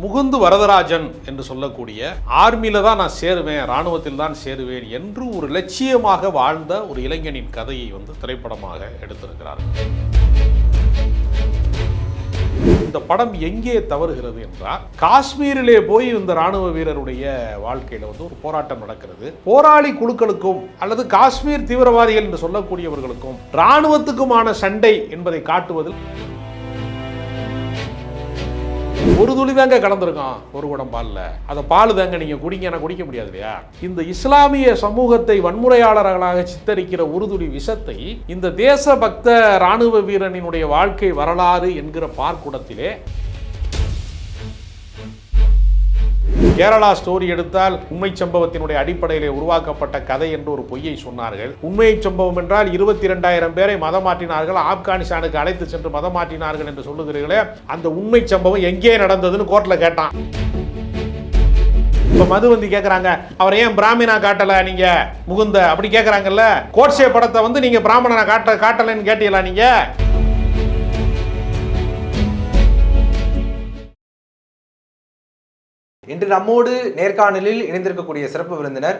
முகுந்து வரதராஜன் என்று சொல்லக்கூடிய ஆர்மியில தான் நான் சேருவேன் ராணுவத்தில் தான் சேருவேன் என்று ஒரு லட்சியமாக வாழ்ந்த ஒரு இளைஞனின் கதையை வந்து திரைப்படமாக எடுத்திருக்கிறார் இந்த படம் எங்கே தவறுகிறது என்றால் காஷ்மீரிலே போய் இந்த ராணுவ வீரருடைய வாழ்க்கையில வந்து ஒரு போராட்டம் நடக்கிறது. போராளி குழுக்களுக்கும் அல்லது காஷ்மீர் தீவிரவாதிகள் என்று சொல்லக்கூடியவர்களுக்கும் ராணுவத்துக்குமான சண்டை என்பதை காட்டுவதில் ஒரு துளி தாங்க கலந்துருக்கான் ஒரு குடம் பால்ல. அதை பால் தாங்க நீங்க குடிங்க நான் குடிக்க முடியாது இல்லையா இந்த இஸ்லாமிய சமூகத்தை வன்முறையாளர்களாக சித்தரிக்கிற ஒரு துளி விஷத்தை இந்த தேசபக்த ராணுவ வீரனினுடைய வாழ்க்கை வரலாறு என்கிற பார்க்குடத்திலே கேரளா ஸ்டோரி எடுத்தால் உண்மை சம்பவத்தினுடைய அடிப்படையிலே உருவாக்கப்பட்ட கதை என்று ஒரு பொய்யை சொன்னார்கள். உண்மை சம்பவம் என்றால் இருபத்தி இரண்டாயிரம் பேரை மதம் மாற்றினார்கள் ஆப்கானிஸ்தானுக்கு அழைத்து சென்று மதம் மாற்றினார்கள் என்று சொல்லுகிறீர்களே அந்த உண்மை சம்பவம் எங்கே நடந்ததுன்னு கோர்ட்ல கேட்டான். இப்போ மது வந்து கேட்குறாங்க அவர் ஏன் பிராமினா காட்டல நீங்க? முகுந்த அப்படி கேட்குறாங்கல்ல கோட்சே படத்தை வந்து நீங்க பிராமணனை காட்ட காட்டலன்னு கேட்டீங்களா நீங்க? இன்று நம்மோடு நேர்காணலில் இணைந்திருக்கக்கூடிய சிறப்பு விருந்தினர்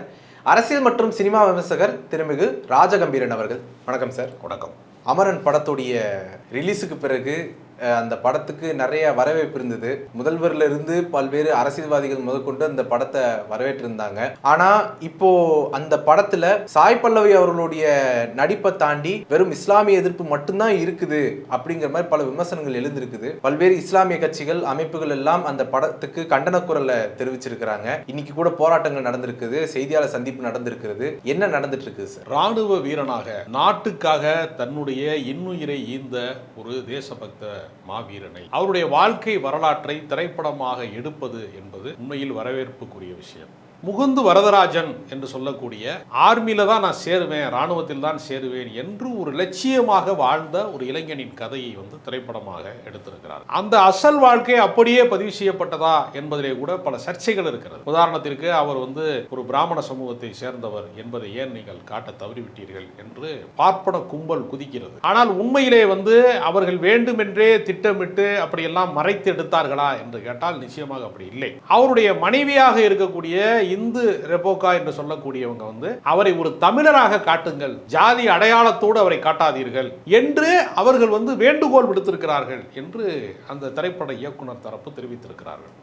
அரசியல் மற்றும் சினிமா விமர்சகர் திருமிகு ராஜகம்பீரன் அவர்கள். வணக்கம் சார். வணக்கம். அமரன் படத்துடைய ரிலீஸுக்கு பிறகு அந்த படத்துக்கு நிறைய வரவேற்பு இருந்தது. முதல்வர்ல இருந்து பல்வேறு அரசியல்வாதிகள் முதற்கொண்டு அந்த படத்தை வரவேற்றிருந்தாங்க. ஆனா இப்போ அந்த படத்துல சாய் பல்லவி அவர்களுடைய நடிப்பை தாண்டி வெறும் இஸ்லாமிய எதிர்ப்பு மட்டும்தான் இருக்குது அப்படிங்கிற மாதிரி பல விமர்சனங்கள் எழுந்திருக்குது. பல்வேறு இஸ்லாமிய கட்சிகள் அமைப்புகள் எல்லாம் அந்த படத்துக்கு கண்டன குரலை தெரிவிச்சிருக்கிறாங்க. இன்னைக்கு கூட போராட்டங்கள் நடந்திருக்குது செய்தியாளர் சந்திப்பு நடந்திருக்கிறது. என்ன நடந்துட்டு இருக்குது சார்? ராணுவ வீரனாக நாட்டுக்காக தன்னுடைய இன்னுயிரை ஈந்த ஒரு தேசபக்த மாவீரனை. அவருடைய வாழ்க்கை வரலாற்றை திரைப்படமாக எடுப்பது என்பது உண்மையில் வரவேற்புக்குரிய விஷயம். முகுந்து வரதராஜன் என்று சொல்லக்கூடிய ஆர்மியில தான் நான் சேருவேன் இராணுவத்தில் தான் சேருவேன் என்று ஒரு லட்சியமாக வாழ்ந்த ஒரு இளைஞனின் கதையை வந்து திரைப்படமாக எடுத்திருக்கிறார். அந்த அசல் வாழ்க்கை அப்படியே பதிவு செய்யப்பட்டதா என்பதிலே கூட பல சர்ச்சைகள் இருக்கிறது. உதாரணத்திற்கு அவர் வந்து ஒரு பிராமண சமூகத்தை சேர்ந்தவர் என்பதை ஏன் நீங்கள் காட்ட தவறிவிட்டீர்கள் என்று பார்ப்பன கும்பல் குதிக்கிறது. ஆனால் உண்மையிலே வந்து அவர்கள் வேண்டுமென்றே திட்டமிட்டு அப்படியெல்லாம் மறைத்து எடுத்தார்களா என்று கேட்டால் நிச்சயமாக அப்படி இல்லை. அவருடைய மனைவியாக இருக்கக்கூடிய இந்து ரெபோக்கா என்று சொல்லக்கூடியவங்க வந்து அவரை ஒரு தமிழராக காட்டுங்கள் ஜாதி அடையாளத்தோடு அவரை காட்டாதீர்கள் என்று அவர்கள் வந்து வேண்டுகோள் விடுத்திருக்கிறார்கள் என்று அந்த திரைப்பட இயக்குனர் தரப்பு தெரிவித்திருக்கிறார்கள்.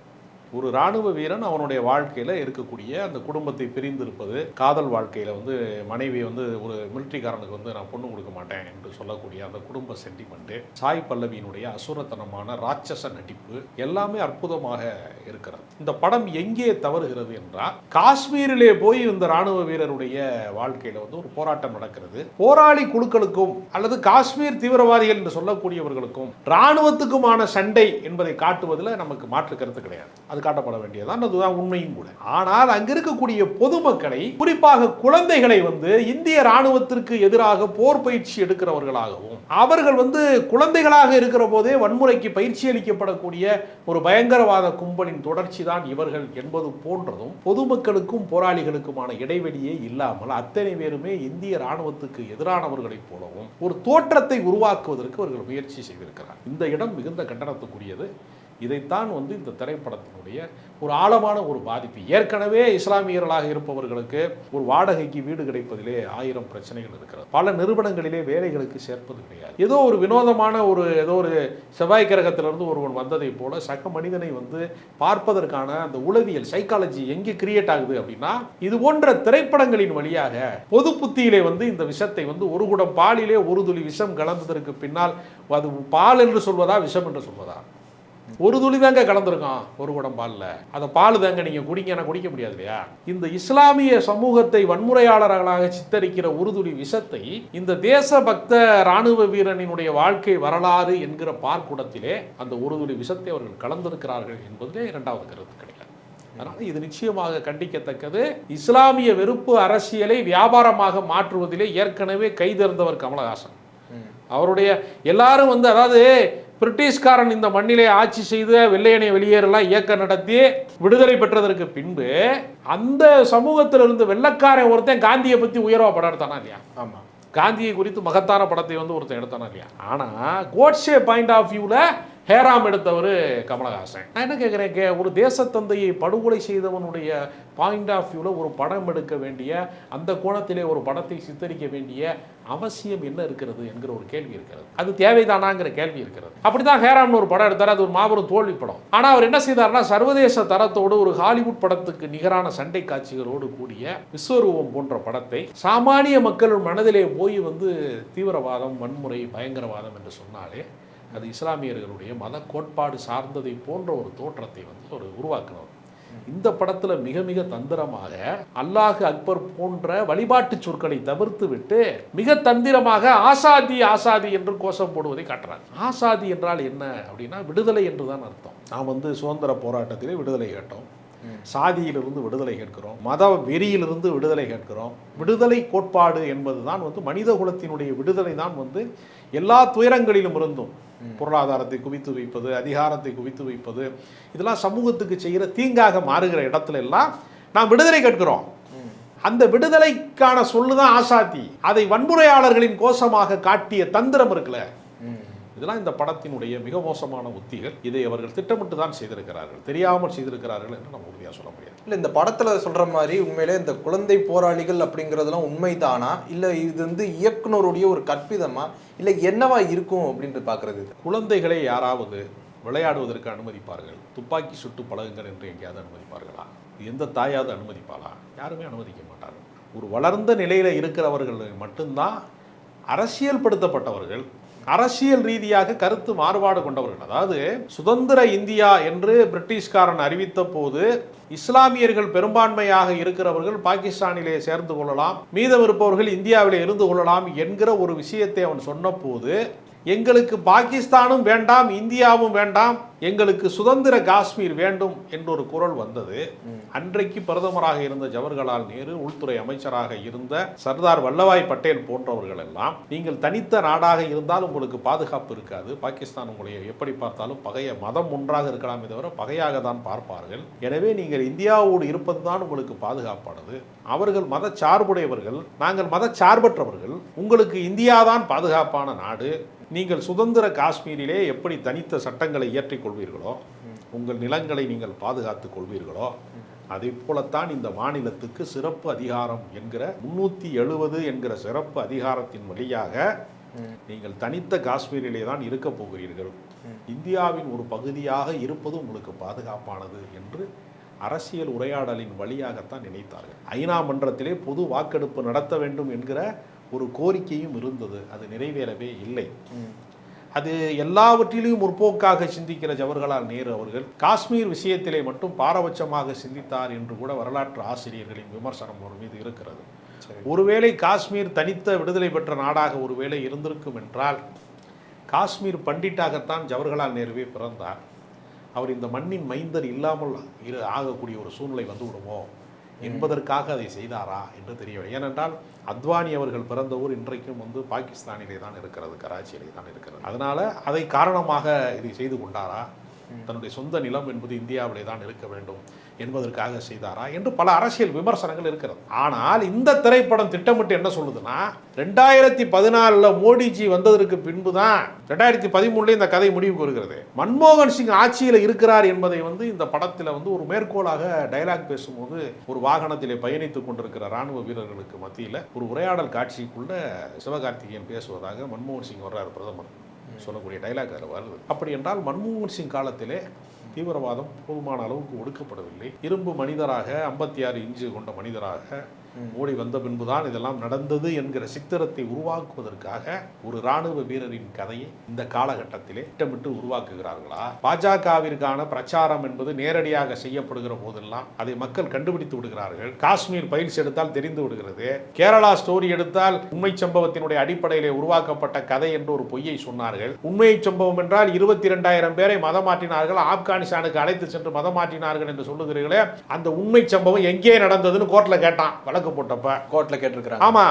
ஒரு ராணுவ வீரன் அவனுடைய வாழ்க்கையில் இருக்கக்கூடிய அந்த குடும்பத்தை பிரிந்திருப்பது காதல் வாழ்க்கையில் வந்து மனைவி வந்து ஒரு மிலிட்ரிக்காரனுக்கு வந்து நான் பொண்ணு கொடுக்க மாட்டேன் என்று சொல்லக்கூடிய அந்த குடும்ப சென்டிமெண்ட்டு சாய் பல்லவியினுடைய அசுரத்தனமான ராட்சச நடிப்பு எல்லாமே அற்புதமாக இருக்கிறது. இந்த படம் எங்கே தவறுகிறது என்றால் காஷ்மீரிலே போய் இந்த ராணுவ வீரருடைய வாழ்க்கையில் வந்து ஒரு போராட்டம் நடக்கிறது. போராளி குழுக்களுக்கும் அல்லது காஷ்மீர் தீவிரவாதிகள் என்று சொல்லக்கூடியவர்களுக்கும் இராணுவத்துக்குமான சண்டை என்பதை காட்டுவதில் நமக்கு மாற்று கருத்து கிடையாது. அது காட்டப்பட வேண்டியதுதான். அதுதான் உண்மையும் கூட. ஆனால் அங்கு இருக்கக்கூடிய பொதுமக்களை குறிப்பாக குழந்தைகளை வந்து இந்திய ராணுவத்திற்கு எதிராக போர் பயிற்சி எடுக்கிறவர்களாகவும் அவர்கள் வந்து குழந்தைகளாக இருக்கிற போதே வன்முறைக்கு பயிற்சி அளிக்கப்படக்கூடிய ஒரு பயங்கரவாத கும்பலின் தொடர்ச்சி தான் இவர்கள் என்பது போன்றதும் பொதுமக்களுக்கும் போராளிகளுக்குமான இடைவெளியே இல்லாமல் அத்தனை பேருமே இந்திய ராணுவத்துக்கு எதிரானவர்களைப் போலவும் ஒரு தோற்றத்தை உருவாக்குவதற்கு அவர்கள் முயற்சி செய்திருக்கிறார் இந்த இடம் மிகுந்த கண்டனத்துக்குரியது. இதைத்தான் வந்து இந்த திரைப்படத்தினுடைய ஒரு ஆழமான ஒரு பாதிப்பு. ஏற்கனவே இஸ்லாமியர்களாக இருப்பவர்களுக்கு ஒரு வாடகைக்கு வீடு கிடைப்பதிலே ஆயிரம் பிரச்சனைகள் இருக்கிறது. பல நிறுவனங்களிலே வேலைகளுக்கு சேர்ப்பது கிடையாது. ஏதோ ஒரு வினோதமான ஒரு ஏதோ ஒரு செவ்வாய் கிரகத்திலிருந்து ஒருவன் வந்ததை போல சக மனிதனை வந்து பார்ப்பதற்கான அந்த உளவியல் சைக்காலஜி எங்கே கிரியேட் ஆகுது அப்படின்னா இது போன்ற திரைப்படங்களின் வழியாக பொது புத்தியிலே வந்து இந்த விஷத்தை வந்து ஒரு குடம் பாலிலே ஒரு துளி விஷம் கலந்ததற்கு பின்னால் அது பால் என்று சொல்வதா விஷம் என்று சொல்வதா? ஒரு துளி தாங்க கலந்துருக்கான். ஒரு குடம் பால்ல. அதை பால் தாங்க நீங்க குடிங்க நான் குடிக்க முடியாது இல்லையா இந்த இஸ்லாமிய சமூகத்தை வன்முறையாளர்களாக சித்தரிக்கிற ஒரு துளி விஷத்தை இந்த தேசபக்த ராணுவ வீரனினுடைய வாழ்க்கை வரலாறு என்கிற பார்க்குடத்திலே அந்த ஒரு துளி விஷத்தை அவர்கள் கலந்திருக்கிறார்கள் என்பதிலே இரண்டாவது கருத்து கிடையாது. அதனால இது நிச்சயமாக கண்டிக்கத்தக்கது. இஸ்லாமிய வெறுப்பு அரசியலை வியாபாரமாக மாற்றுவதிலே ஏற்கனவே கைதேர்ந்தவர் கமலஹாசன். அவருடைய எல்லாரும் வந்து அதாவது பிரிட்டிஷ்காரன் இந்த மண்ணிலே ஆட்சி செய்து வெள்ளையனை வெளியேறலாம் இயக்கம் நடத்தி விடுதலை பெற்றதற்கு பின்பு அந்த சமூகத்திலிருந்து வெள்ளக்காரன் ஒருத்தன் காந்தியை பற்றி உயர்வா படம் எடுத்தானா இல்லையா? ஆமா. காந்தியை குறித்து மகத்தான படத்தை வந்து ஒருத்தன் எடுத்தானா இல்லையா? ஆனால் கோட்ஸே பாயிண்ட் ஆஃப் வியூவில் ஹேராம் எடுத்தவர் கமலஹாசன். நான் என்ன கேட்குறேன் கே ஒரு தேசத்தந்தையை படுகொலை செய்தவனுடைய பாயிண்ட் ஆஃப் வியூவில் ஒரு படம் எடுக்க வேண்டிய அந்த கோணத்திலே ஒரு படத்தை சித்தரிக்க வேண்டிய அவசியம் என்ன இருக்கிறது என்கிற ஒரு கேள்வி இருக்கிறது. அது தேவைதானாங்கிற கேள்வி இருக்கிறது. அப்படிதான் ஹேராம்னு ஒரு படம் எடுத்தார். அது ஒரு மாபெரும் தோல்வி படம். ஆனால் அவர் என்ன செய்தார்னா சர்வதேச தரத்தோடு ஒரு ஹாலிவுட் படத்துக்கு நிகரான சண்டை காட்சிகளோடு கூடிய விஸ்வரூபம் போன்ற படத்தை சாமானிய மக்கள் மனதிலே போய் வந்து தீவிரவாதம் வன்முறை பயங்கரவாதம் என்று சொன்னாலே அது இஸ்லாமியர்களுடைய மத கோட்பாடு சார்ந்ததை போன்ற ஒரு தோற்றத்தை வந்து அவர் உருவாக்குனவர். இந்த படத்தில் மிக மிக தந்திரமாக அல்லாஹ் அக்பர் போன்ற வழிபாட்டு சொற்களை தவிர்த்து விட்டு மிக தந்திரமாக ஆசாதி ஆசாதி என்று கோஷம் போடுவதை காட்டுறாங்க ஆசாதி என்றால் என்ன அப்படின்னா விடுதலை என்றுதான் அர்த்தம். நாம் வந்து சுதந்திர போராட்டத்திலே விடுதலை கேட்டோம். சாதியிலிருந்து விடுதலை கேட்கிறோம் மத வெறியிலிருந்து விடுதலை கேட்கிறோம். விடுதலை கோட்பாடு என்பதுதான் வந்து மனித குலத்தினுடைய விடுதலை தான் வந்து எல்லா துயரங்களிலும் இருந்தும். பொருளாதாரத்தை குவித்து வைப்பது அதிகாரத்தை குவித்து வைப்பது இதெல்லாம் சமூகத்துக்கு செய்கிற தீங்காக மாறுகிற இடத்துல எல்லாம் நாம் விடுதலை கேட்கிறோம். அந்த விடுதலைக்கான சொல்லுதான் ஆசாத்தி. அதை வன்முறையாளர்களின் கோஷமாக காட்டிய தந்திரம் இருக்குல்ல? இதெல்லாம் இந்த படத்தினுடைய மிக மோசமான உத்திகள். இதை அவர்கள் திட்டமிட்டு தான் செய்திருக்கிறார்கள். தெரியாமல் செய்திருக்கிறார்கள் என்று நம்ம உறுதியாக சொல்ல முடியாது. இல்ல இந்த படத்துல சொல்ற மாதிரி உண்மையிலே இந்த குழந்தை போராளிகள் அப்படிங்கறதெல்லாம் உண்மைதானா? இல்ல இது வந்து இயக்குனருடைய ஒரு கற்பிதமா? இல்ல என்னவா இருக்கும் அப்படின்ட்டு பாக்குறது இது? குழந்தைகளை யாராவது விளையாடுவதற்கு அனுமதிப்பார்கள். துப்பாக்கி சுட்டு பழகுங்கள் என்று எங்கேயாவது அனுமதிப்பார்களா? எந்த தாயாவது அனுமதிப்பாளா? யாருமே அனுமதிக்க மாட்டார்கள். ஒரு வளர்ந்த நிலையில் இருக்கிறவர்கள் மட்டும்தான் அரசியல்படுத்தப்பட்டவர்கள் அரசியல் ரீதியாக கருத்து மாறுபாடு கொண்டவர்கள். அதாவது சுதந்திர இந்தியா என்று பிரிட்டிஷ்காரன் அறிவித்த போது இஸ்லாமியர்கள் பெரும்பான்மையாக இருக்கிறவர்கள் பாகிஸ்தானிலே சேர்ந்து கொள்ளலாம் மீதம் இருப்பவர்கள் இந்தியாவிலே இருந்து கொள்ளலாம் என்கிற ஒரு விஷயத்தை அவன் சொன்னபோது எங்களுக்கு பாகிஸ்தானும் வேண்டாம் இந்தியாவும் வேண்டாம் எங்களுக்கு சுதந்திர காஷ்மீர் வேண்டும் என்ற ஒரு குரல் வந்தது. அன்றைக்கு பிரதமராக இருந்த ஜவஹர்லால் நேரு உள்துறை அமைச்சராக இருந்த சர்தார் வல்லபாய் பட்டேல் போன்றவர்கள் எல்லாம் நீங்கள் தனித்த நாடாக இருந்தால் உங்களுக்கு பாதுகாப்பு இருக்காது. பாகிஸ்தான் உங்களை எப்படி பார்த்தாலும் பகைய மதம் ஒன்றாக இருக்கலாமே தவிர பகையாக தான் பார்ப்பார்கள். எனவே நீங்கள் இந்தியாவோடு இருப்பது தான் உங்களுக்கு பாதுகாப்பானது. அவர்கள் மத சார்புடையவர்கள் நாங்கள் மத சார்பற்றவர்கள் உங்களுக்கு இந்தியா தான் பாதுகாப்பான நாடு. நீங்கள் சுதந்திர காஷ்மீரிலே எப்படி தனித்த சட்டங்களை இயற்றிக் கொள்வீர்களோ உங்கள் நிலங்களை நீங்கள் பாதுகாத்துக் கொள்வீர்களோ அதே போலத்தான் இந்த மாநிலத்துக்கு சிறப்பு அதிகாரம் என்கிற முன்னூற்றி எழுபது என்கிற சிறப்பு அதிகாரத்தின் வழியாக நீங்கள் தனித்த காஷ்மீரிலே தான் இருக்க போகிறீர்கள். இந்தியாவின் ஒரு பகுதியாக இருப்பது உங்களுக்கு பாதுகாப்பானது என்று அரசியல் உரையாடலின் வழியாகத்தான் நினைத்தார்கள். ஐநா மன்றத்திலே பொது வாக்கெடுப்பு நடத்த வேண்டும் என்கிற ஒரு கோரிக்கையும் இருந்தது. அது நிறைவேறவே இல்லை. அது எல்லாவற்றிலும் முற்போக்காக சிந்திக்கிற ஜவஹர்லால் நேரு அவர்கள் காஷ்மீர் விஷயத்திலே மட்டும் பாரபட்சமாக சிந்தித்தார் என்று கூட வரலாற்று ஆசிரியர்களின் விமர்சனம் அவர் மீது இருக்கிறது. ஒருவேளை காஷ்மீர் தனித்த விடுதலை பெற்ற நாடாக ஒருவேளை இருந்திருக்கும் என்றால் காஷ்மீர் பண்டிட்டாகத்தான் ஜவஹர்லால் நேருவே பிறந்தார். அவர் இந்த மண்ணின் மைந்தர் இல்லாமல் ஆகக்கூடிய ஒரு சூழ்நிலை வந்து விடுமோ என்பதற்காக அதை செய்தாரா என்று தெரியவில்லை. ஏனென்றால் அத்வானி அவர்கள் பிறந்த ஊர் இன்றைக்கும் வந்து பாகிஸ்தானிலே தான் இருக்கிறது கராச்சியிலே தான் இருக்கிறது. அதனால அதை காரணமாக இதை செய்து கொண்டாரா? தன்னுடைய சொந்த நிலம் என்பது இந்தியாவிலே தான் இருக்க வேண்டும். என்பதற்காக செய்தாரா என்று பல அரசியல் விமர்சனங்கள் இருக்கிறது. ஆனால் இந்த திரைப்படம் திட்டமிட்டு என்ன சொல்லுதுன்னா ரெண்டாயிரத்தி பதினாலில் மோடிஜி வந்ததற்கு பின்பு தான் ரெண்டாயிரத்தி பதிமூணுல இந்த கதை முடிவுக்கு வருகிறது. மன்மோகன் சிங் ஆட்சியில் இருக்கிறார் என்பதை வந்து இந்த படத்தில் வந்து ஒரு மேற்கோளாக டைலாக் பேசும்போது ஒரு வாகனத்திலே பயணித்துக் கொண்டிருக்கிற ராணுவ வீரர்களுக்கு மத்தியில் ஒரு உரையாடல் காட்சிக்குள்ள சிவகார்த்திகேயன் பேசுவதாக மன்மோகன் சிங் வர்றார் பிரதமர். சொல்லக்கூடிய டைலாக் அதில் வருது. அப்படி என்றால் மன்மோகன் சிங் காலத்திலே தீவிரவாதம் போதுமான அளவுக்கு ஒடுக்கப்படவில்லை. இரும்பு மனிதராக ஐம்பத்தி ஆறு இன்ச்சு கொண்ட மனிதராக மோடி வந்த பின்புதான் இதெல்லாம் நடந்தது என்கிற சித்திரத்தை உருவாக்குவதற்காக ஒரு ராணுவ வீரரின் கதையை இந்த காலகட்டத்திலே திட்டமிட்டு உருவாக்குகிறார்களா? பாஜகவிற்கான பிரச்சாரம் என்பது நேரடியாக செய்யப்படுகிற போதெல்லாம் அதை மக்கள் கண்டுபிடித்து விடுகிறார்கள். காஷ்மீர் பயிற்சி எடுத்தால் தெரிந்து விடுகிறது. கேரளா ஸ்டோரி எடுத்தால் உண்மை சம்பவத்தினுடைய அடிப்படையிலே உருவாக்கப்பட்ட கதை என்று ஒரு பொய்யை சொன்னார்கள். உண்மை சம்பவம் என்றால் இருபத்தி ரெண்டாயிரம் பேரை மதம் மாற்றினார்கள் ஆப்கானிஸ்தானுக்கு அழைத்து சென்று மதம் மாற்றினார்கள் என்று சொல்லுகிறீர்களே அந்த உண்மை சம்பவம் எங்கே நடந்ததுன்னு கோர்ட்டில் கேட்டான் வழக்கு வழக்கு போட்டப்ப கோர்ட்ல கேட்டிருக்கிறாங்க. ஆமா.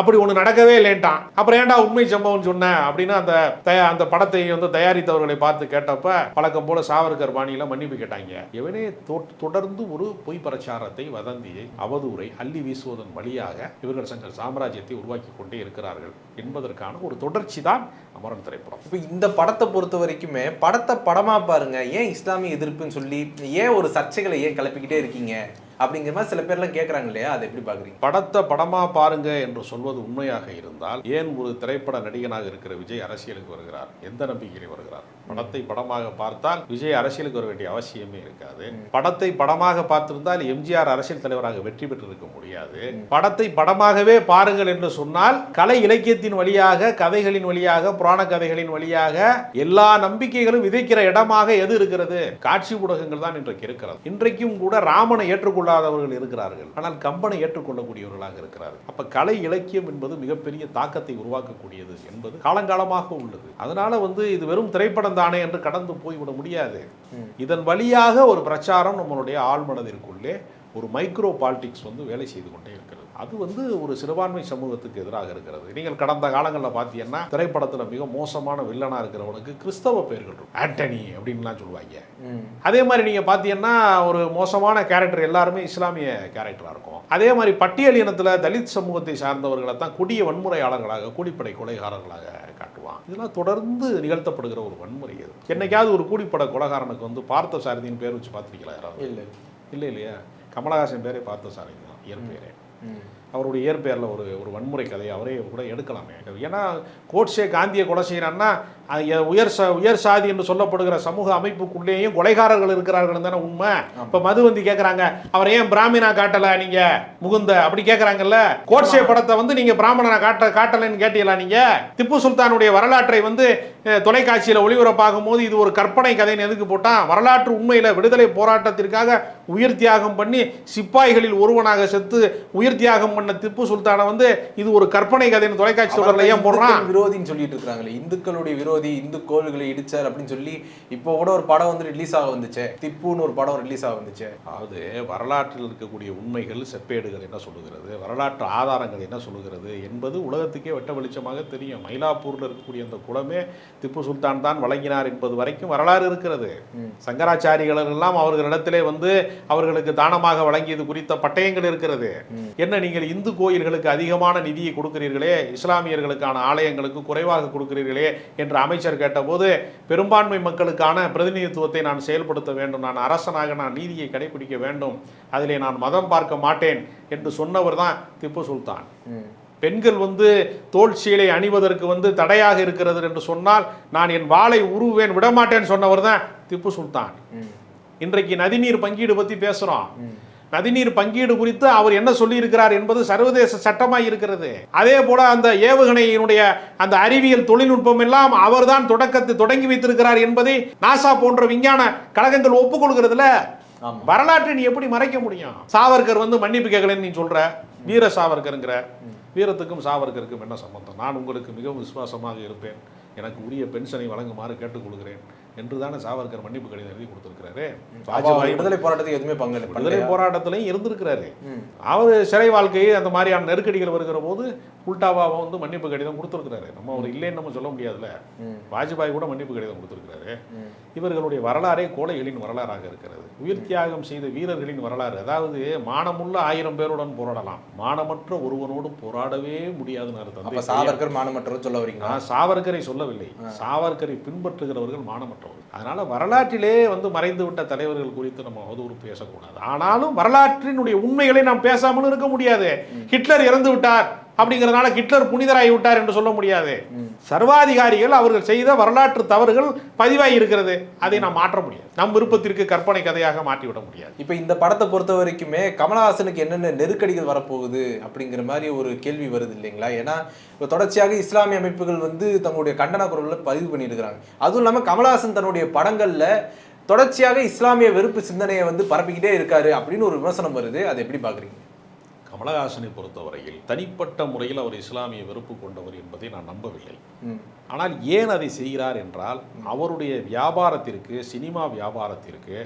அப்படி ஒண்ணு நடக்கவே இல்லைன்ட்டான். அப்புறம் ஏன்டா உண்மை சம்பவம் சொன்ன அப்படின்னு அந்த அந்த படத்தை வந்து தயாரித்தவர்களை பார்த்து கேட்டப்ப வழக்கம் போல சாவர்கர் பாணியில மன்னிப்பு கேட்டாங்க. இவனே தொடர்ந்து ஒரு பொய் பிரச்சாரத்தை வதந்தியை அவதூறை அள்ளி வீசுவதன் வழியாக இவர்கள் சங்க சாம்ராஜ்யத்தை உருவாக்கி கொண்டே இருக்கிறார்கள் என்பதற்கான ஒரு தொடர்ச்சி தான் அமரன் திரைப்படம். இப்போ இந்த படத்தை பொறுத்த வரைக்குமே படத்தை படமா பாருங்க. ஏன் இஸ்லாமிய எதிர்ப்புன்னு சொல்லி ஏன் ஒரு சர்ச்சைகளை ஏன் கிளப்பிக்கிட்டே இருக்கீங்க? அப்படிங்கிற மாதிரி சில பேர்லாம் கேட்குறாங்க இல்லையா? அதை எப்படி பாக்குறீங்க? படத்தை படமா பாருங்க என்று சொல்வது உண்மையாக இருந்தால் ஏன் ஒரு திரைப்பட நடிகனாக இருக்கிற விஜய் அரசியலுக்கு வருகிறார்? எந்த நம்பிக்கையில் வருகிறார்? படத்தை படமாக பார்த்தால் விஜய் அரசியலுக்கு வர வேண்டிய அவசியமே இருக்காது. படத்தை படமாக பார்த்திருந்தால் எம்ஜிஆர் அரசியல் தலைவராக வெற்றி பெற்றிருக்க முடியாது. படத்தை படமாகவே பாருங்கள் என்று சொன்னால் கலை இலக்கியத்தின் வழியாக கதைகளின் வழியாக புராண கதைகளின் வழியாக எல்லா நம்பிக்கைகளும் விதைக்கிற இடமாக எது இருக்கிறது? காட்சி ஊடகங்கள் தான் இன்றைக்கு இருக்கிறது. இன்றைக்கும் கூட ராமனை ஏற்றுக்கொள்ளாதவர்கள் இருக்கிறார்கள். ஆனால் கம்பனை ஏற்றுக்கொள்ளக்கூடியவர்களாக இருக்கிறார்கள். அப்ப கலை இலக்கியம் என்பது மிகப்பெரிய தாக்கத்தை உருவாக்கக்கூடியது என்பது காலங்காலமாக உள்ளது. அதனால வந்து இது வெறும் திரைப்படம் தானே என்று கடந்து போய்விட முடியாது. இதன் வழியாக ஒரு பிரச்சாரம் நம்மளுடைய ஆழ்மனதிற்குள்ளே ஒரு மைக்ரோ பாலிடிக்ஸ் வந்து வேலை செய்து கொண்டே இருக்கிறது. அது வந்து ஒரு சிறுபான்மை சமூகத்துக்கு எதிராக இருக்கிறது. நீங்கள் கடந்த காலங்களில் பார்த்தீங்கன்னா திரைப்படத்தில் மிக மோசமான வில்லனா இருக்கிறவனுக்கு கிறிஸ்தவ பெயர்கள் இருக்கும். ஆண்டனி அப்படின்லாம் சொல்லுவாங்க. அதே மாதிரி நீங்கள் பார்த்தீங்கன்னா ஒரு மோசமான கேரக்டர் எல்லாருமே இஸ்லாமிய கேரக்டராக இருக்கும். அதே மாதிரி பட்டியல் இனத்தில் தலித் சமூகத்தை சார்ந்தவர்களை தான் கொடிய வன்முறையாளர்களாக கூலிப்படை கொலைகாரர்களாக காட்டுவான் இதெல்லாம் தொடர்ந்து நிகழ்த்தப்படுகிற ஒரு வன்முறை இது. என்னைக்காவது ஒரு கூலிப்படை கொலைகாரனுக்கு வந்து பார்த்த சாரதியின் பேர் வச்சு பார்த்துருக்கீங்களா யாராவது? இல்லை. இல்லை இல்லையா? கமலஹாசன் பேரே பார்த்த சாரதி தான். இயற்பெயரே. அவருடைய இயற்பெயரில் ஒரு ஒரு வன்முறை கதையை அவரே கூட எடுக்கலாமே. ஏன்னா கோட்ஸே காந்தியை கொலை செய்கிறான்னா உயர் ச உயர் சாதி என்று சொல்லப்படுகிற சமூக அமைப்புக்குள்ளேயும் கொலைகாரர்கள் இருக்கிறார்கள் தானே உண்மை. இப்போ மதுவந்தி கேட்குறாங்க அவரை ஏன் பிராமினா காட்டல நீங்க முகுந்த? அப்படி கேட்குறாங்கல்ல கோட்ஸே படத்தை வந்து நீங்க பிராமணனா காட்ட காட்டலைன்னு கேட்டீங்களா நீங்க? திப்பு சுல்தானுடைய வரலாற்றை வந்து தொலைக்காட்சியில் ஒளிபரப்பாகும் போது இது ஒரு கற்பனை கதைன்னு எதுக்கு போட்டான் வரலாற்று உண்மையில விடுதலை போராட்டத்திற்காக உயிர் தியாகம் பண்ணி சிப்பாய்களில் ஒருவனாக செத்து உயிர் தியாகம் பண்ண திப்பு சுல்தானை வந்து இது ஒரு கற்பனை கதைன்னு தொலைக்காட்சி தொடர்ல ஏன் போடுறான்? விரோதின்னு சொல்லிட்டு இருக்காங்களே. இந்துக்களுடைய விரோதி இந்து கோவில்களை இடிச்சார் அப்படின்னு சொல்லி இப்போ கூட ஒரு படம் வந்து ரிலீஸ் ஆக வந்துச்சே. திப்புன்னு ஒரு படம் ரிலீஸ் ஆக வந்துச்சே. அதாவது வரலாற்றில் இருக்கக்கூடிய உண்மைகள் செப்பேடுகள் என்ன சொல்லுகிறது வரலாற்று ஆதாரங்கள் என்ன சொல்லுகிறது என்பது உலகத்துக்கே வெட்ட வெளிச்சமாக தெரியும். மயிலாப்பூரில் இருக்கக்கூடிய அந்த குளமே திப்பு சுல்தான் தான் வழங்கினார் என்பது வரைக்கும் வரலாறு இருக்கிறது. சங்கராச்சாரிகளெல்லாம் அவர்களிடத்திலே வந்து அவர்களுக்கு தானமாக வழங்கியது குறித்த பட்டயங்கள் இருக்கிறது. என்ன நீங்கள் இந்து கோயில்களுக்கு அதிகமான நிதியை கொடுக்கிறீர்களே இஸ்லாமியர்களுக்கான ஆலயங்களுக்கு குறைவாக கொடுக்கிறீர்களே என்று அமைச்சர் கேட்டபோது பெரும்பான்மை மக்களுக்கான பிரதிநிதித்துவத்தை நான் செயல்படுத்த வேண்டும். நான் அரசனாக நான் நீதியை கடைபிடிக்க வேண்டும். அதிலே நான் மதம் பார்க்க மாட்டேன் என்று சொன்னவர் தான் திப்பு சுல்தான். பெண்கள் வந்து தோல் சீலை அணிவதற்கு வந்து தடையாக இருக்கிறது என்று சொன்னால் நான் என் வாளை உருவேன் விடமாட்டேன்னு சொன்னவர் தான் திப்பு சுல்தான். இன்றைக்கு நதிநீர் பங்கீடு பத்தி பேசுறோம். நதிநீர் பங்கீடு குறித்து அவர் என்ன சொல்லியிருக்கிறார் என்பது சர்வதேச சட்டமாய் இருக்கிறது. அதே போல அந்த ஏவுகணையினுடைய அந்த அறிவியல் தொழில்நுட்பம் எல்லாம் அவர்தான் தொடக்கத்தை தொடங்கி வைத்திருக்கிறார் என்பதை நாசா போன்ற விஞ்ஞான கழகங்கள் ஒப்புக்கொள்கிறதுல. வரலாற்றை நீ எப்படி மறைக்க முடியும்? சாவர்கர் வந்து மன்னிப்பு கேட்கலன்னு நீ சொல்ற. வீர சாவர்கருங்கிற வீரத்துக்கும் சாவர்கருக்கும் என்ன சம்பந்தம்? நான் உங்களுக்கு மிகவும் விசுவாசமாக இருப்பேன். எனக்கு உரிய பென்ஷனை வழங்குமாறு கேட்டுக்கொள்கிறேன். என்று தானே சாவர்கர் மன்னிப்பு கடிதம் எழுதி கொடுத்திருக்கிறாரு. வாஜ்பாய் விடுதலை போராட்டத்துக்கு எதுவுமே பங்கு விடுதலை போராட்டத்திலையும் இருந்திருக்கிறாரு. அவர் சிறை வாழ்க்கை அந்த மாதிரியான நெருக்கடிகள் வருகிற போது உல்டாவாவை வந்து மன்னிப்பு கடிதம் கொடுத்துருக்கிறாரு. நம்ம அவர் இல்லைன்னு நம்ம சொல்ல முடியாதுல்ல. வாஜ்பாய் கூட மன்னிப்பு கடிதம் கொடுத்துருக்கிறாரு. இவர்களுடைய வரலாறே கோழைகளின் வரலாறாக இருக்கிறது. உயிர் தியாகம் செய்த வீரர்களின் வரலாறு. அதாவது மானமுள்ள ஆயிரம் பேருடன் போராடலாம். மானமற்ற ஒருவனோடு போராடவே முடியாதுன்னு தந்தை சாவர்கர் மானமற்றவர் சொல்ல வரீங்களா? நான் சாவர்கரை சொல்லவில்லை. சாவர்கரை பின்பற்றுகிறவர்கள் மானமற்றவர்கள் அதனால வரலாற்றிலே வந்து மறைந்து விட்ட தலைவர்கள் குறித்து நம்ம அவதூறு பேசக்கூடாது. ஆனாலும் வரலாற்றினுடைய உண்மைகளை நாம் பேசாமலும் இருக்க முடியாது. ஹிட்லர் இறந்து விட்டார். அப்படிங்கிறதுனால ஹிட்லர் புனிதராகி விட்டார் என்று சொல்ல முடியாது. சர்வாதிகாரிகள் அவர்கள் செய்த வரலாற்று தவறுகள் பதிவாகி இருக்கிறது. அதை நாம் மாற்ற முடியாது. நம் விருப்பத்திற்கு கற்பனை கதையாக மாற்றிவிட முடியாது. இப்போ இந்த படத்தை பொறுத்த வரைக்குமே கமலஹாசனுக்கு என்னென்ன நெருக்கடிகள் வரப்போகுது அப்படிங்கிற மாதிரி ஒரு கேள்வி வருது இல்லைங்களா? ஏன்னா இப்போ தொடர்ச்சியாக இஸ்லாமிய அமைப்புகள் வந்து தங்களுடைய கண்டன குரல்களை பதிவு பண்ணியிருக்கிறாங்க. அதுவும் இல்லாமல் கமலஹாசன் தன்னுடைய படங்கள்ல தொடர்ச்சியாக இஸ்லாமிய வெறுப்பு சிந்தனையை வந்து பரப்பிக்கிட்டே இருக்காரு அப்படின்னு ஒரு விமர்சனம் வருது. அதை எப்படி பார்க்குறீங்க கமலஹாசனை பொறுத்தவரையில் தனிப்பட்ட முறையில் அவர் இஸ்லாமிய வெறுப்பு கொண்டவர் என்பதை நான் நம்பவில்லை. ஆனால் ஏன் அதை செய்கிறார் என்றால் அவருடைய வியாபாரத்திற்கு சினிமா வியாபாரத்திற்கு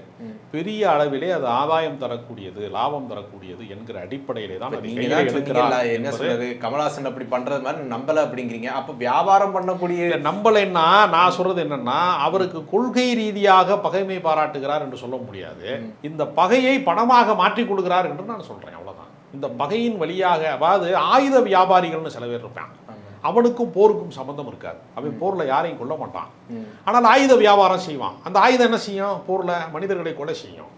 பெரிய அளவிலே அது ஆதாயம் தரக்கூடியது லாபம் தரக்கூடியது என்கிற அடிப்படையிலே தான் கமலஹாசன் அப்படி பண்றது மாதிரி நம்பல அப்படிங்கிறீங்க. அப்ப வியாபாரம் பண்ணக்கூடிய நம்பலைன்னா நான் சொல்றது என்னன்னா அவருக்கு கொள்கை ரீதியாக பகைமை பாராட்டுகிறார் என்று சொல்ல முடியாது. இந்த பகையை பணமாக மாற்றி கொடுக்கிறார் என்று நான் சொல்றேன் அவ்வளவுதான். இந்த பகையின் வழியாக அதாவது ஆயுத வியாபாரிகள்னு சில பேர் இருப்பான் அவனுக்கும் போருக்கும் சம்பந்தம் இருக்காது. அவன் போர்ல யாரையும் கொல்ல மாட்டான். ஆனால் ஆயுத வியாபாரம் செய்வான். அந்த ஆயுதம் என்ன செய்யும்? போர்ல மனிதர்களை கொலை செய்யும்.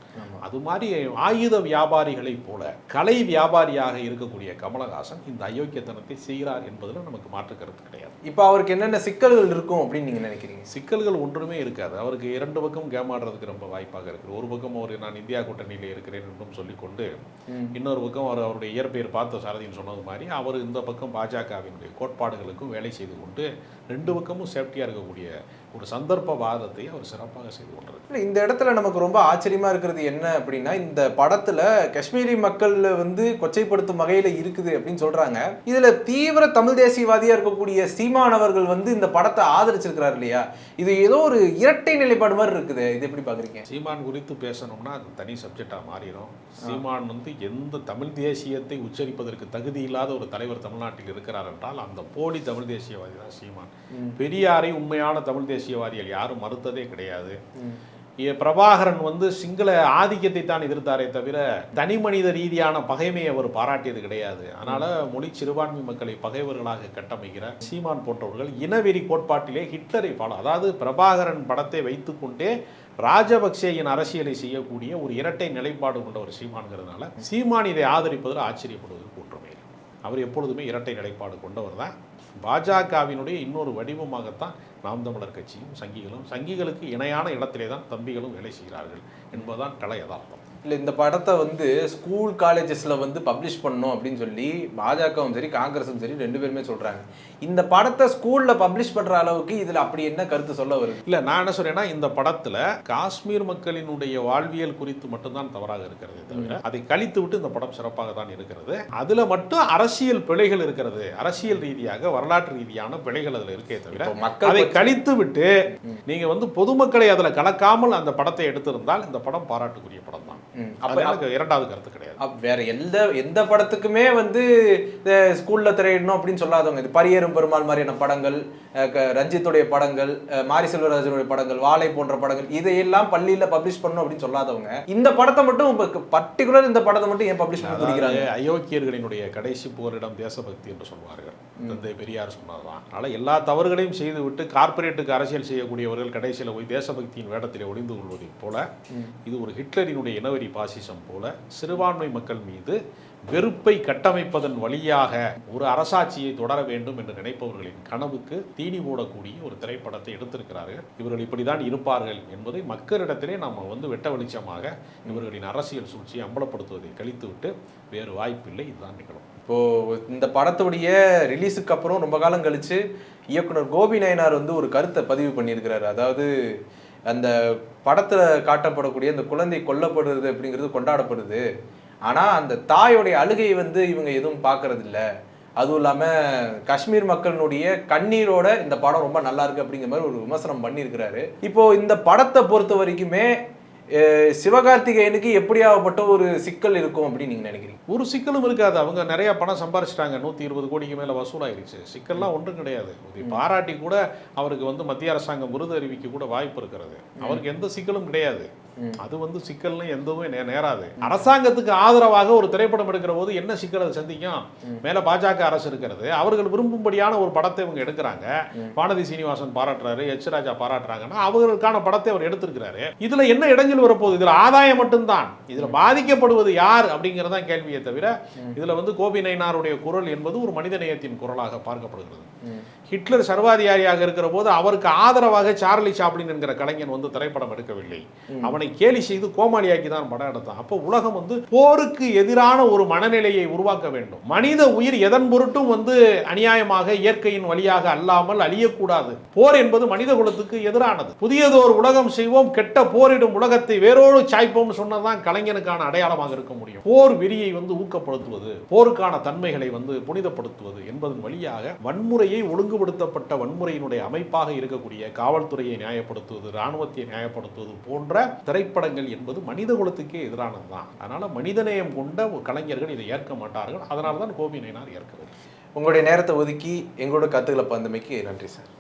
அது மாதிரி ஆயுத வியாபாரிகளை போல கலை வியாபாரியாக இருக்கக்கூடிய கமலஹாசன் இந்த அயோக்கியத்தனத்தை செய்கிறார் என்பதில் நமக்கு மாற்று கருத்து கிடையாது. இப்ப அவருக்கு என்னென்ன சிக்கல்கள் இருக்கும் அப்படின்னு நீங்க நினைக்கிறீங்க? சிக்கல்கள் ஒன்றுமே இருக்காது. அவருக்கு இரண்டு பக்கம் கேமாடுறதுக்கு ரொம்ப வாய்ப்பாக இருக்குது. ஒரு பக்கம் அவர் நான் இந்தியா கூட்டணியில் இருக்கிறேன் என்றும் சொல்லிக்கொண்டு. இன்னொரு பக்கம் அவர் அவருடைய இயற்பெயர் பார்த்த சாரதின்னு சொன்னது மாதிரி அவர் இந்த பக்கம் பாஜகவினுடைய கோட்பாடுகளுக்கும் வேலை செய்து கொண்டு ரெண்டு பக்கமும் சேஃப்டியாக இருக்கக்கூடிய ஒரு சந்தர்ப்பவாதத்தை அவர் சிறப்பாக செய்து கொண்டிருக்கிறார். இல்ல, இந்த இடத்துல நமக்கு ரொம்ப ஆச்சரியமா இருக்கிறது என்ன அப்படின்னா இந்த படத்துல காஷ்மீரி மக்கள் வந்து கொச்சைப்படுத்தும் வகையில இருக்குது அப்படின்னு சொல்றாங்க. இதுல தீவிர தமிழ் தேசியவாதியா இருக்கக்கூடிய சீமான் அவர்கள் வந்து இந்த படத்தை ஆதரிச்சிருக்கிறார் இல்லையா? இது ஏதோ ஒரு இரட்டை நிலைப்பாடு மாதிரி இருக்குது. இது எப்படி பாக்குறீங்க சீமான் குறித்து பேசணும்னா அது தனி சப்ஜெக்டாக மாறிடும். சீமான் வந்து எந்த தமிழ் தேசியத்தை உச்சரிப்பதற்கு தகுதி இல்லாத ஒரு தலைவர் தமிழ்நாட்டில் இருக்கிறார் என்றால் அந்த போலி தமிழ் தேசியவாதி தான் சீமான். பெரியாரை உண்மையான தமிழ் தேசியவாதிகள் யாரும் மறுத்ததே கிடையாது. பிரபாகரன் வந்து சிங்கள ஆதிக்கத்தை தான் எதிர்த்தாரே தவிர தனி மனித ரீதியான பகைமையை அவர் பாராட்டியது கிடையாது. அதனால மொழி சிறுபான்மை மக்களை பகைவர்களாக கட்டமைக்கிற சீமான் போன்றவர்கள் இனவெறி கோட்பாட்டிலே ஹிட்லரை பாடம் அதாவது பிரபாகரன் படத்தை வைத்துக்கொண்டே ராஜபக்சேயின் அரசியலை செய்யக்கூடிய ஒரு இரட்டை நிலைப்பாடு கொண்ட ஒரு சீமான்கிறதுனால சீமான் இதை ஆதரிப்பதில் ஆச்சரியப்படுவதற்கு ஒன்றுமே அவர் எப்பொழுதுமே இரட்டை நிலைப்பாடு கொண்டவர் தான். பாஜகவினுடைய இன்னொரு வடிவமாகத்தான் நாம் தமிழர் கட்சியும் சங்கிகளும் சங்கிகளுக்கு இணையான இடத்திலே தான் தம்பிகளும் வேலை செய்கிறார்கள் என்பதுதான் கலை யதார்த்தம். இல்ல இந்த படத்தை வந்து ஸ்கூல் காலேஜஸ்ல வந்து பப்ளிஷ் பண்ணணும் அப்படின்னு சொல்லி பாஜகவும் சரி காங்கிரஸும் சரி ரெண்டு பேருமே சொல்றாங்க. இந்த படத்தை ஸ்கூல்ல பப்ளிஷ் பண்ற அளவுக்கு இதுல அப்படி என்ன கருத்து சொல்ல வருது? இல்லை நான் என்ன சொல்றேன்னா இந்த படத்தில் காஷ்மீர் மக்களினுடைய வாழ்வியல் குறித்து மட்டும்தான் தவறாக இருக்கிறது தவிர அதை கழித்து விட்டு இந்த படம் சிறப்பாக தான் இருக்கிறது. அதில் மட்டும் அரசியல் பிழைகள் இருக்கிறது. அரசியல் ரீதியாக வரலாற்று ரீதியான பிழைகள் அதில் இருக்கே தவிர மக்கள் அதை கழித்து விட்டு நீங்க வந்து பொதுமக்களை அதில் கலக்காமல் அந்த படத்தை எடுத்திருந்தால் இந்த படம் பாராட்டுக்குரிய படம் தான். அப்ப எனக்கு இரண்டாவது கருத்து கிடையாது. வேற எந்த எந்த படத்துக்குமே வந்து அஹ், ஸ்கூல்ல திரையிடணும் அப்படின்னு சொல்லாதவங்க. இது பரியேறும் பெருமாள் மாதிரியான படங்கள் ரஞ்சித்துடைய படங்கள் மாரி செல்வராஜனுடைய படங்கள் வாழை போன்ற படங்கள் இதையெல்லாம் பள்ளியில பப்ளிஷ் பண்ணணும் அப்படின்னு சொல்லாதவங்க. இந்த படத்தை மட்டும் பர்டிகுலர் இந்த படத்தை மட்டும் ஏன் பப்ளிஷ் பண்ண அதாவது துடிக்கிறாங்க அயோக்கியர்களினுடைய கடைசி புகலிடம் தேசபக்தி என்று சொல்வார்கள். தந்தை பெரியார் சொன்னதுதான். அதனால எல்லா தவறுகளையும் செய்துவிட்டு கார்ப்பரேட்டுக்கு அரசியல் செய்யக்கூடியவர்கள் கடைசியில் போய் தேசபக்தியின் வேடத்திலே ஒளிந்து கொள்வதைப் போல இது ஒரு ஹிட்லரினுடைய இனவெறி பாசிசம் போல சிறுபான்மை மக்கள் மீது வெறுப்பை கட்டமைப்பதன் வழியாக ஒரு அரசாட்சியை தொடர வேண்டும் என்று நினைப்பவர்களின் கனவுக்கு தீனி போடக்கூடிய ஒரு திரைப்படத்தை எடுத்திருக்கிறார்கள் இவர்கள் இப்படிதான் இருப்பார்கள் என்பதை மக்களிடத்திலே நாம் வந்து வெட்ட வெளிச்சமாக இவர்களின் அரசியல் சூழ்ச்சியை அம்பலப்படுத்துவதை கழித்துவிட்டு வேறு வாய்ப்பில்லை. இதுதான் நிகழும். இப்போ இந்த படத்துடைய ரிலீஸுக்கு அப்புறம் ரொம்ப காலம் கழிச்சு இயக்குனர் கோபி நயனார் வந்து ஒரு கருத்தை பதிவு பண்ணியிருக்கிறாரு. அதாவது அந்த படத்தில் காட்டப்படக்கூடிய அந்த குழந்தை கொல்லப்படுறது அப்படிங்கிறது கொண்டாடப்படுது. ஆனால் அந்த தாயோடைய அழுகையை வந்து இவங்க எதுவும் பார்க்கறது அதுவும் இல்லாமல் காஷ்மீர் மக்களினுடைய கண்ணீரோட இந்த படம் ரொம்ப நல்லா இருக்கு அப்படிங்கிற மாதிரி ஒரு விமர்சனம் பண்ணியிருக்கிறாரு. இப்போ இந்த படத்தை பொறுத்த வரைக்குமே சிவகார்த்திகேயனுக்கு எப்படியாகப்பட்ட ஒரு சிக்கல் இருக்கும் அப்படின்னு நீங்க நினைக்கிறீங்க? ஒரு சிக்கலும் இருக்காது. அவங்க நிறைய பணம் சம்பாரிச்சிட்டாங்க. நூற்றி இருபது கோடிக்கு மேலே வசூலாயிருச்சு. சிக்கல்லாம் ஒன்றும் கிடையாது. பாராட்டி கூட அவருக்கு வந்து மத்திய அரசாங்கம் விருது அறிவிக்க கூட வாய்ப்பு இருக்கிறது. அவருக்கு எந்த சிக்கலும் கிடையாது. அது வந்து சிக்கல்னு எதுவுமே நே- நேராது. அரசாங்கத்துக்கு ஆதரவாக ஒரு திரைப்படம் எடுக்கிற போது என்ன சிக்கல் அது சந்திக்கும்? மேல பாஜக அரசு இருக்கிறது. அவர்கள் விரும்பும்படியான ஒரு படத்தை இவங்க எடுக்கிறாங்க. வானதி சீனிவாசன் பாராட்டுறாரு எச் ராஜா பாராட்டுறாங்கன்னா அவர்களுக்கான படத்தை அவர் எடுத்திருக்கிறாரு. இதுல என்ன இடைஞ்சல் வரப்போகுது. இதுல ஆதாயம் மட்டும்தான். இதுல பாதிக்கப்படுவது யார் அப்படிங்கறதான் கேள்வியே தவிர இதுல வந்து கோபி நயினாருடைய குரல் என்பது ஒரு மனிதநேயத்தின் குரலாக பார்க்கப்படுகிறது. ஹிட்லர் சர்வாதிகாரியாக இருக்கிற போது அவருக்கு ஆதரவாக சார்லி சாப்ளின் என்கிற கலைஞன் வந்து திரைப்படம் எடுக்கவில்லை. அவனை கேலி செய்து கோமாளியாக்கி தான் படம் எடுத்தான். அப்போ உலகம் வந்து போருக்கு எதிரான ஒரு மனநிலையை உருவாக்க வேண்டும். மனித உயிர் எதன் பொருட்டும் வந்து அநியாயமாக இயற்கையின் வழியாக அல்லாமல் அழியக்கூடாது. போர் என்பது மனித குலத்துக்கு எதிரானது. புதியதோர் உலகம் செய்வோம் கெட்ட போரிடும் உலகத்தை வேரோடு சாய்ப்போம் சொன்னதான் கலை கலைஞனுக்கான அடையாளமாக இருக்க முடியும். போர் வெறியை வந்து ஊக்கப்படுத்துவது போருக்கான தன்மைகளை வந்து புனிதப்படுத்துவது என்பதன் வழியாக வன்முறையை ஒழுங்குபடுத்தப்பட்ட வன்முறையினுடைய அமைப்பாக இருக்கக்கூடிய காவல்துறையை நியாயப்படுத்துவது இராணுவத்தை நியாயப்படுத்துவது போன்ற திரைப்படங்கள் என்பது மனித குலத்துக்கே எதிரானது தான் அதனால் மனிதநேயம் கொண்ட கலைஞர்கள் இதை ஏற்க மாட்டார்கள். அதனால தான் கோபி நயனார் ஏற்கிறது உங்களுடைய நேரத்தை ஒதுக்கி எங்களோட கருத்துக்களை பந்தமைக்கு நன்றி சார்.